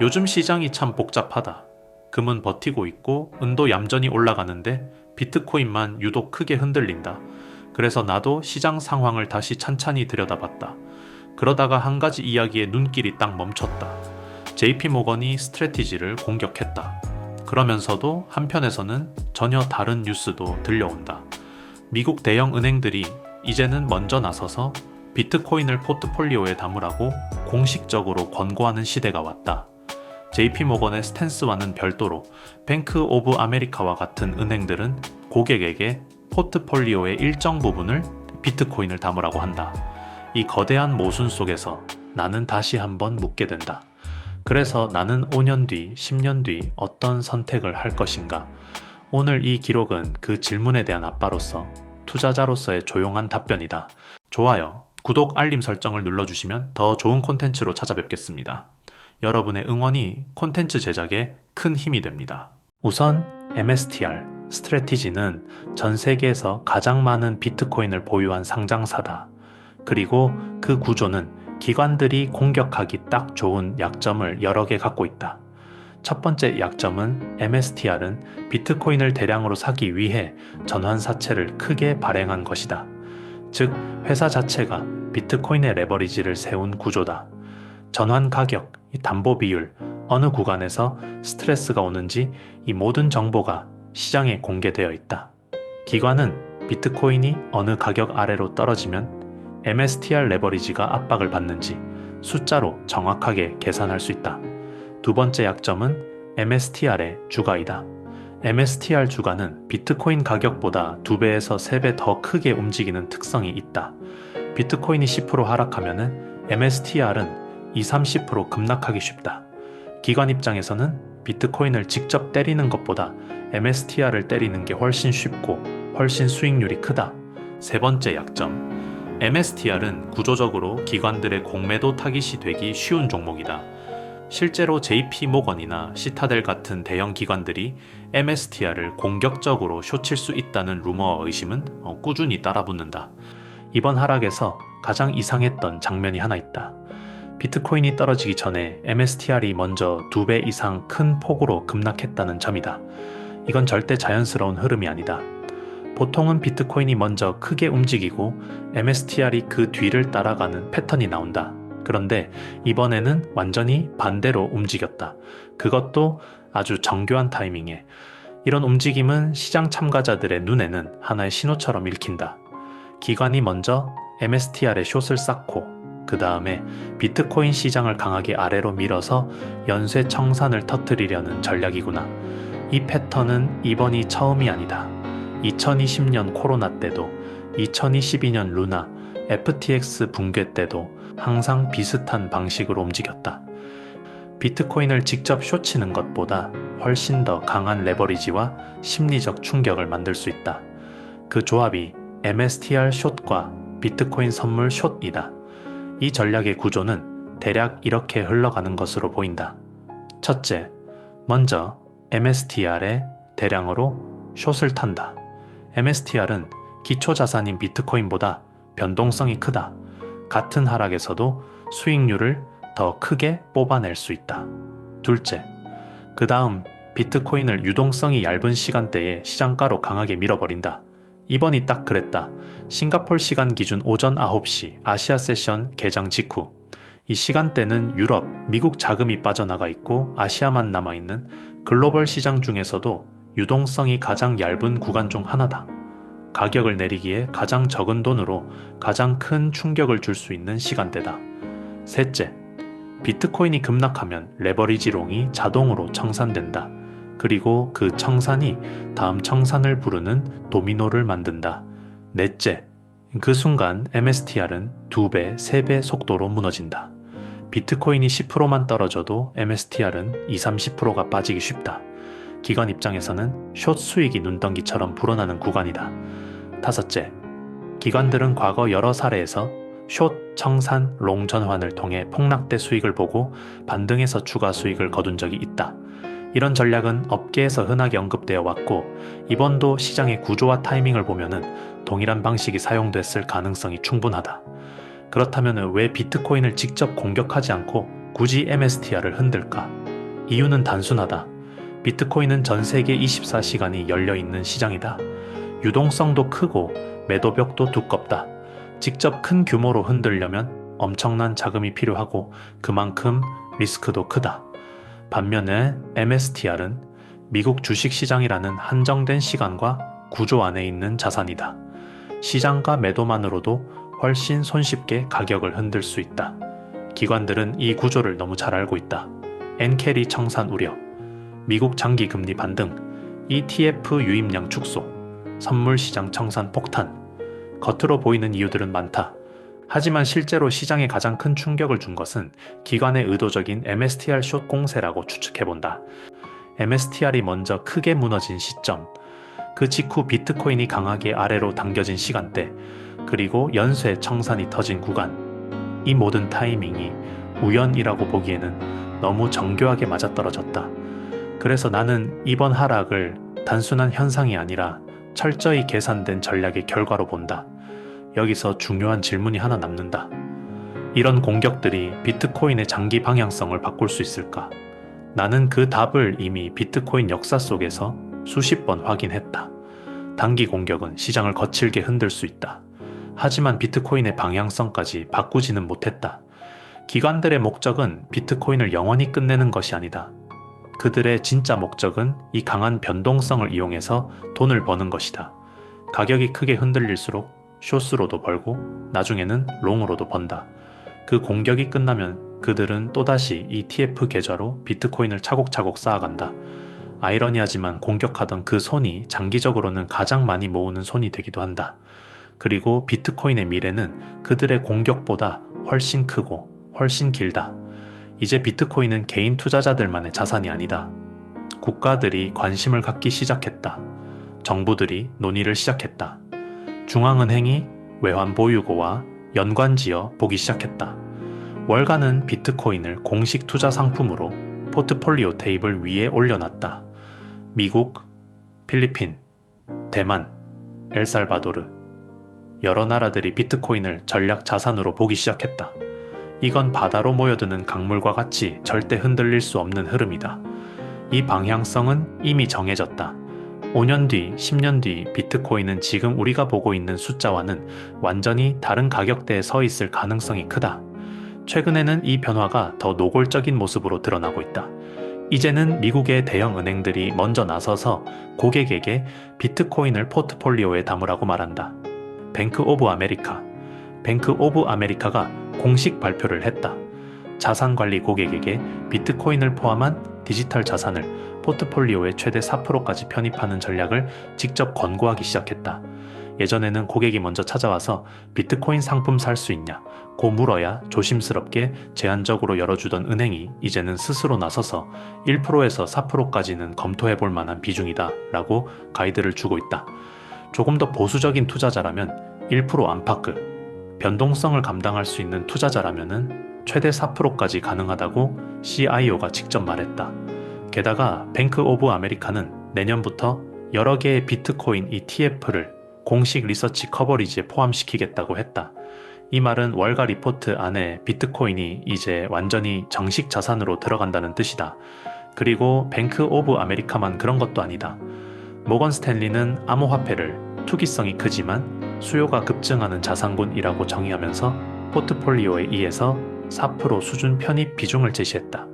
요즘 시장이 참 복잡하다. 금은 버티고 있고 은도 얌전히 올라가는데 비트코인만 유독 크게 흔들린다. 그래서 나도 시장 상황을 다시 찬찬히 들여다봤다. 그러다가 한 가지 이야기에 눈길이 딱 멈췄다. JP 모건이 스트레티지를 공격했다. 그러면서도 한편에서는 전혀 다른 뉴스도 들려온다. 미국 대형 은행들이 이제는 먼저 나서서 비트코인을 포트폴리오에 담으라고 공식적으로 권고하는 시대가 왔다. JP 모건의 스탠스와는 별도로 뱅크 오브 아메리카와 같은 은행들은 고객에게 포트폴리오의 일정 부분을 비트코인을 담으라고 한다. 이 거대한 모순 속에서 나는 다시 한번 묻게 된다. 그래서 나는 5년 뒤, 10년 뒤 어떤 선택을 할 것인가? 오늘 이 기록은 그 질문에 대한 아빠로서 투자자로서의 조용한 답변이다. 좋아요, 구독, 알림 설정을 눌러주시면 더 좋은 콘텐츠로 찾아뵙겠습니다. 여러분의 응원이 콘텐츠 제작에 큰 힘이 됩니다. 우선 MSTR 스트레티지는 전 세계에서 가장 많은 비트코인을 보유한 상장사다. 그리고 그 구조는 기관들이 공격하기 딱 좋은 약점을 여러 개 갖고 있다. 첫 번째 약점은 MSTR은 비트코인을 대량으로 사기 위해 전환사채를 크게 발행한 것이다. 즉, 회사 자체가 비트코인의 레버리지를 세운 구조다. 전환 가격, 이 담보 비율, 어느 구간에서 스트레스가 오는지 이 모든 정보가 시장에 공개되어 있다. 기관은 비트코인이 어느 가격 아래로 떨어지면 MSTR 레버리지가 압박을 받는지 숫자로 정확하게 계산할 수 있다. 두 번째 약점은 MSTR의 주가이다. MSTR 주가는 비트코인 가격보다 2배에서 3배 더 크게 움직이는 특성이 있다. 비트코인이 10% 하락하면 MSTR은 2, 30% 급락하기 쉽다. 기관 입장에서는 비트코인을 직접 때리는 것보다 MSTR을 때리는 게 훨씬 쉽고 훨씬 수익률이 크다. 세 번째 약점. MSTR은 구조적으로 기관들의 공매도 타깃이 되기 쉬운 종목이다. 실제로 JP 모건이나 시타델 같은 대형 기관들이 MSTR을 공격적으로 쇼칠 수 있다는 루머와 의심은 어, 꾸준히 따라붙는다. 이번 하락에서 가장 이상했던 장면이 하나 있다. 비트코인이 떨어지기 전에 MSTR이 먼저 두 배 이상 큰 폭으로 급락했다는 점이다. 이건 절대 자연스러운 흐름이 아니다. 보통은 비트코인이 먼저 크게 움직이고 MSTR이 그 뒤를 따라가는 패턴이 나온다. 그런데 이번에는 완전히 반대로 움직였다. 그것도 아주 정교한 타이밍에. 이런 움직임은 시장 참가자들의 눈에는 하나의 신호처럼 읽힌다. 기관이 먼저 MSTR에 숏을 쌓고 그 다음에 비트코인 시장을 강하게 아래로 밀어서 연쇄 청산을 터뜨리려는 전략이구나. 이 패턴은 이번이 처음이 아니다. 2020년 코로나 때도, 2022년 루나, FTX 붕괴 때도 항상 비슷한 방식으로 움직였다. 비트코인을 직접 쇼치는 것보다 훨씬 더 강한 레버리지와 심리적 충격을 만들 수 있다. 그 조합이 MSTR 숏과 비트코인 선물 숏이다. 이 전략의 구조는 대략 이렇게 흘러가는 것으로 보인다. 첫째, 먼저 MSTR에 대량으로 숏을 탄다. MSTR은 기초 자산인 비트코인보다 변동성이 크다. 같은 하락에서도 수익률을 더 크게 뽑아낼 수 있다. 둘째, 그 다음 비트코인을 유동성이 얇은 시간대에 시장가로 강하게 밀어버린다. 이번이 딱 그랬다. 싱가폴 시간 기준 오전 9시 아시아 세션 개장 직후. 이 시간대는 유럽, 미국 자금이 빠져나가 있고 아시아만 남아있는 글로벌 시장 중에서도 유동성이 가장 얇은 구간 중 하나다. 가격을 내리기에 가장 적은 돈으로 가장 큰 충격을 줄 수 있는 시간대다. 셋째, 비트코인이 급락하면 레버리지롱이 자동으로 청산된다. 그리고 그 청산이 다음 청산을 부르는 도미노를 만든다. 넷째, 그 순간 MSTR은 2배, 3배 속도로 무너진다. 비트코인이 10%만 떨어져도 MSTR은 2, 30%가 빠지기 쉽다. 기관 입장에서는 숏 수익이 눈덩이처럼 불어나는 구간이다. 다섯째, 기관들은 과거 여러 사례에서 숏, 청산, 롱 전환을 통해 폭락대 수익을 보고 반등해서 추가 수익을 거둔 적이 있다. 이런 전략은 업계에서 흔하게 언급되어 왔고 이번도 시장의 구조와 타이밍을 보면은 동일한 방식이 사용됐을 가능성이 충분하다. 그렇다면 왜 비트코인을 직접 공격하지 않고 굳이 MSTR을 흔들까? 이유는 단순하다. 비트코인은 전 세계 24시간이 열려 있는 시장이다. 유동성도 크고 매도벽도 두껍다. 직접 큰 규모로 흔들려면 엄청난 자금이 필요하고 그만큼 리스크도 크다. 반면에 MSTR은 미국 주식시장이라는 한정된 시간과 구조 안에 있는 자산이다. 시장과 매도만으로도 훨씬 손쉽게 가격을 흔들 수 있다. 기관들은 이 구조를 너무 잘 알고 있다. 엔캐리 청산 우려, 미국 장기 금리 반등, ETF 유입량 축소, 선물 시장 청산 폭탄. 겉으로 보이는 이유들은 많다. 하지만 실제로 시장에 가장 큰 충격을 준 것은 기관의 의도적인 MSTR 숏 공세라고 추측해본다. MSTR이 먼저 크게 무너진 시점, 그 직후 비트코인이 강하게 아래로 당겨진 시간대, 그리고 연쇄 청산이 터진 구간. 이 모든 타이밍이 우연이라고 보기에는 너무 정교하게 맞아떨어졌다. 그래서 나는 이번 하락을 단순한 현상이 아니라 철저히 계산된 전략의 결과로 본다. 여기서 중요한 질문이 하나 남는다. 이런 공격들이 비트코인의 장기 방향성을 바꿀 수 있을까? 나는 그 답을 이미 비트코인 역사 속에서 수십 번 확인했다. 단기 공격은 시장을 거칠게 흔들 수 있다. 하지만 비트코인의 방향성까지 바꾸지는 못했다. 기관들의 목적은 비트코인을 영원히 끝내는 것이 아니다. 그들의 진짜 목적은 이 강한 변동성을 이용해서 돈을 버는 것이다. 가격이 크게 흔들릴수록 숏으로도 벌고 나중에는 롱으로도 번다. 그 공격이 끝나면 그들은 또다시 ETF 계좌로 비트코인을 차곡차곡 쌓아간다. 아이러니하지만 공격하던 그 손이 장기적으로는 가장 많이 모으는 손이 되기도 한다. 그리고 비트코인의 미래는 그들의 공격보다 훨씬 크고 훨씬 길다. 이제 비트코인은 개인 투자자들만의 자산이 아니다. 국가들이 관심을 갖기 시작했다. 정부들이 논의를 시작했다. 중앙은행이 외환 보유고와 연관지어 보기 시작했다. 월가는 비트코인을 공식 투자 상품으로 포트폴리오 테이블 위에 올려놨다. 미국, 필리핀, 대만, 엘살바도르. 여러 나라들이 비트코인을 전략 자산으로 보기 시작했다. 이건 바다로 모여드는 강물과 같이 절대 흔들릴 수 없는 흐름이다. 이 방향성은 이미 정해졌다. 5년 뒤, 10년 뒤 비트코인은 지금 우리가 보고 있는 숫자와는 완전히 다른 가격대에 서 있을 가능성이 크다. 최근에는 이 변화가 더 노골적인 모습으로 드러나고 있다. 이제는 미국의 대형 은행들이 먼저 나서서 고객에게 비트코인을 포트폴리오에 담으라고 말한다. 뱅크 오브 아메리카. 뱅크 오브 아메리카가 공식 발표를 했다. 자산관리 고객에게 비트코인을 포함한 디지털 자산을 포트폴리오의 최대 4%까지 편입하는 전략을 직접 권고하기 시작했다. 예전에는 고객이 먼저 찾아와서 비트코인 상품 살 수 있냐, 고 물어야 조심스럽게 제한적으로 열어주던 은행이 이제는 스스로 나서서 1%에서 4%까지는 검토해 볼 만한 비중이다 라고 가이드를 주고 있다. 조금 더 보수적인 투자자라면 1% 안팎을, 변동성을 감당할 수 있는 투자자라면은 최대 4%까지 가능하다고 CIO가 직접 말했다. 게다가 뱅크 오브 아메리카는 내년부터 여러 개의 비트코인 ETF를 공식 리서치 커버리지에 포함시키겠다고 했다. 이 말은 월가 리포트 안에 비트코인이 이제 완전히 정식 자산으로 들어간다는 뜻이다. 그리고 뱅크 오브 아메리카만 그런 것도 아니다. 모건 스탠리는 암호화폐를 투기성이 크지만 수요가 급증하는 자산군이라고 정의하면서 포트폴리오에 의해서 4% 수준 편입 비중을 제시했다.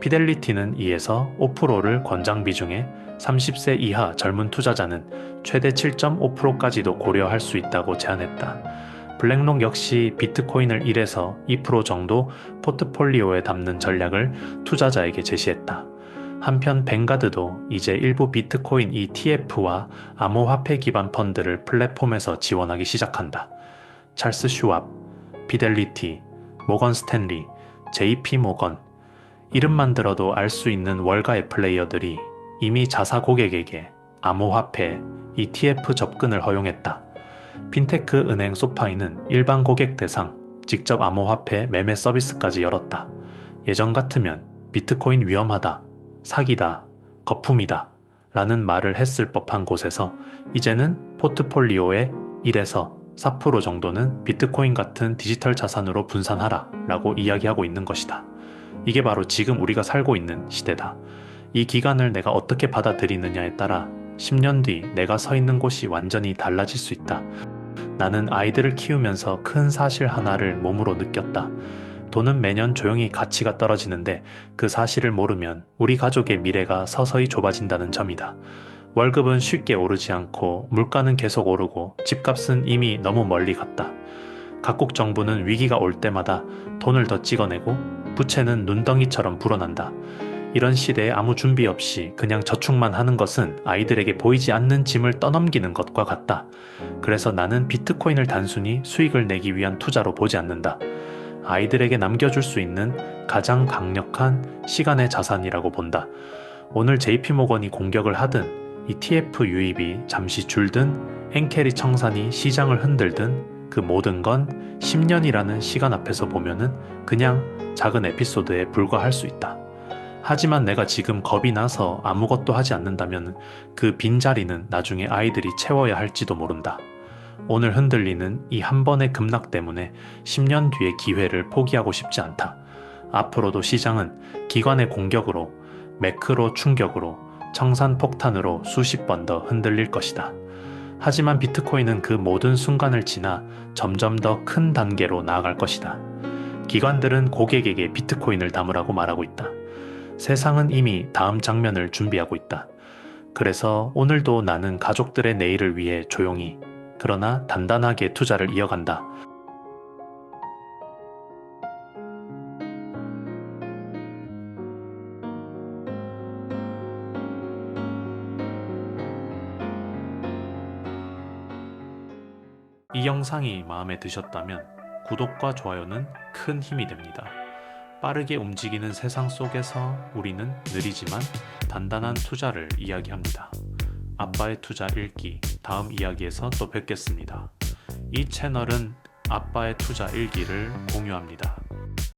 피델리티는 이에서 5%를 권장 비중에 30세 이하 젊은 투자자는 최대 7.5%까지도 고려할 수 있다고 제안했다. 블랙록 역시 비트코인을 1에서 2% 정도 포트폴리오에 담는 전략을 투자자에게 제시했다. 한편 뱅가드도 이제 일부 비트코인 ETF와 암호화폐 기반 펀드를 플랫폼에서 지원하기 시작한다. 찰스 슈왑, 피델리티, 모건 스탠리, JP 모건, 이름만 들어도 알 수 있는 월가의 플레이어들이 이미 자사 고객에게 암호화폐, ETF 접근을 허용했다. 핀테크 은행 소파이는 일반 고객 대상 직접 암호화폐 매매 서비스까지 열었다. 예전 같으면 비트코인 위험하다, 사기다, 거품이다 라는 말을 했을 법한 곳에서 이제는 포트폴리오의 1에서 4% 정도는 비트코인 같은 디지털 자산으로 분산하라 라고 이야기하고 있는 것이다. 이게 바로 지금 우리가 살고 있는 시대다. 이 기간을 내가 어떻게 받아들이느냐에 따라 10년 뒤 내가 서 있는 곳이 완전히 달라질 수 있다. 나는 아이들을 키우면서 큰 사실 하나를 몸으로 느꼈다. 돈은 매년 조용히 가치가 떨어지는데 그 사실을 모르면 우리 가족의 미래가 서서히 좁아진다는 점이다. 월급은 쉽게 오르지 않고 물가는 계속 오르고 집값은 이미 너무 멀리 갔다. 각국 정부는 위기가 올 때마다 돈을 더 찍어내고 부채는 눈덩이처럼 불어난다. 이런 시대에 아무 준비 없이 그냥 저축만 하는 것은 아이들에게 보이지 않는 짐을 떠넘기는 것과 같다. 그래서 나는 비트코인을 단순히 수익을 내기 위한 투자로 보지 않는다. 아이들에게 남겨줄 수 있는 가장 강력한 시간의 자산이라고 본다. 오늘 JP모건이 공격을 하든 ETF 유입이 잠시 줄든 엔캐리 청산이 시장을 흔들든 그 모든 건 10년이라는 시간 앞에서 보면은 그냥 작은 에피소드에 불과할 수 있다. 하지만 내가 지금 겁이 나서 아무것도 하지 않는다면 그 빈자리는 나중에 아이들이 채워야 할지도 모른다. 오늘 흔들리는 이 한 번의 급락 때문에 10년 뒤의 기회를 포기하고 싶지 않다. 앞으로도 시장은 기관의 공격으로, 매크로 충격으로, 청산 폭탄으로 수십 번 더 흔들릴 것이다. 하지만 비트코인은 그 모든 순간을 지나 점점 더 큰 단계로 나아갈 것이다. 기관들은 고객에게 비트코인을 담으라고 말하고 있다. 세상은 이미 다음 장면을 준비하고 있다. 그래서 오늘도 나는 가족들의 내일을 위해 조용히 그러나 단단하게 투자를 이어간다. 이 영상이 마음에 드셨다면 구독과 좋아요는 큰 힘이 됩니다. 빠르게 움직이는 세상 속에서 우리는 느리지만 단단한 투자를 이야기합니다. 아빠의 투자 일기 다음 이야기에서 또 뵙겠습니다. 이 채널은 아빠의 투자 일기를 공유합니다.